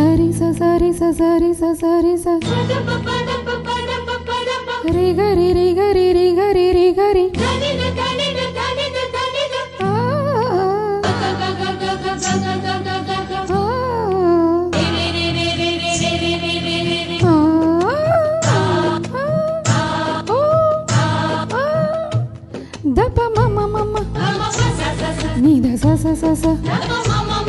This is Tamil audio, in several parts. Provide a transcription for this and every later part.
sarisa sarisa sarisa sarisa. Re gari re gari re gari re gari. Dapa mama mama, mama sa sa sa sa, ni da sa sa sa sa, dapa mama.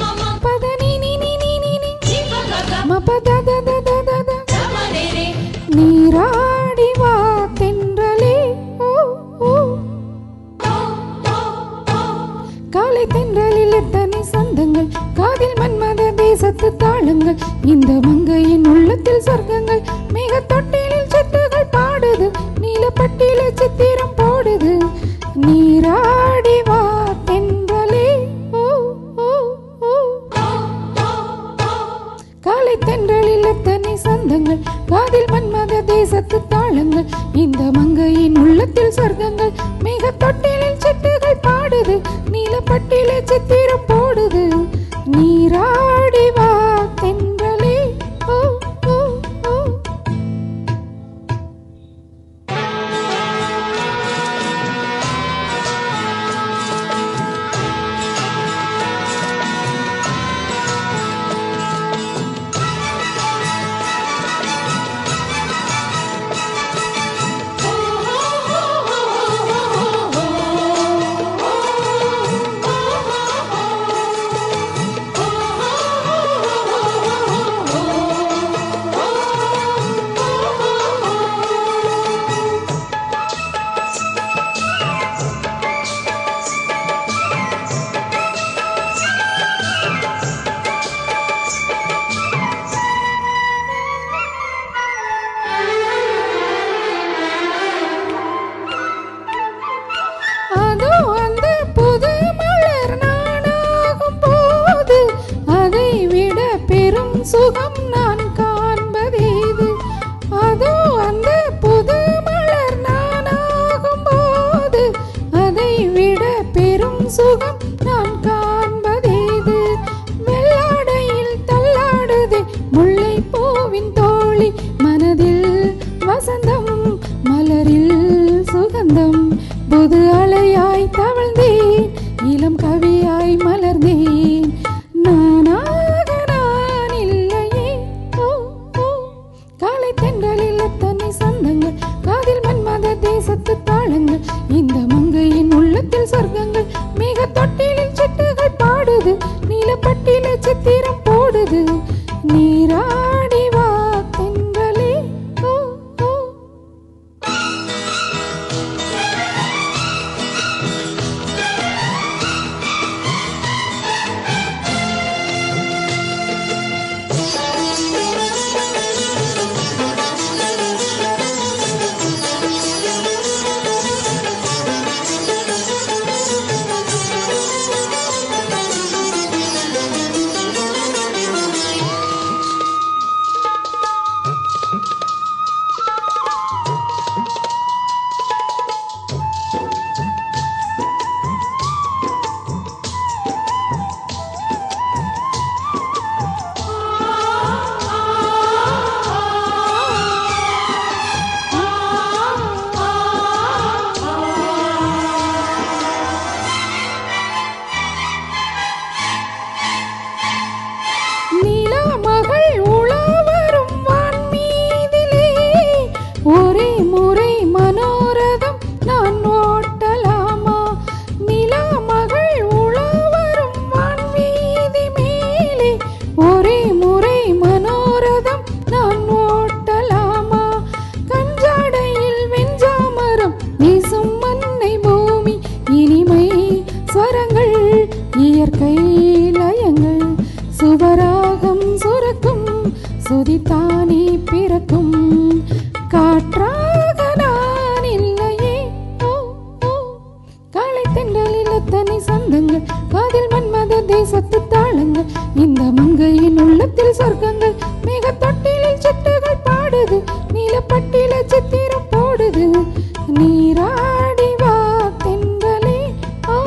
சுகம் நான் காண்பதேது? அதோ அந்த புது மலர் நானாகும் போது அதை விட பெரும் சுகம் நான் காண்பதேது? வெள்ளாடையில் தள்ளாடுதே முல்லை பூவின் தோழி மனதில் வசந்தம் மலரில் சுகந்தம். புது அலையாய் தவழ்ந்தேன் இளம் கவியாய் மலர்ந்தேன். 哎呦！பெண்கள் இல்லத்தனை சொந்தங்கள் தேசத்து தாளங்கள் இந்த மங்கையின் உள்ளத்தில் சொர்க்கங்கள் மிக தொட்டிலில் சிட்டுகள் நீலப்பட்டில சித்திரம் போடுது. நீராடி வா தென்றலே ஓ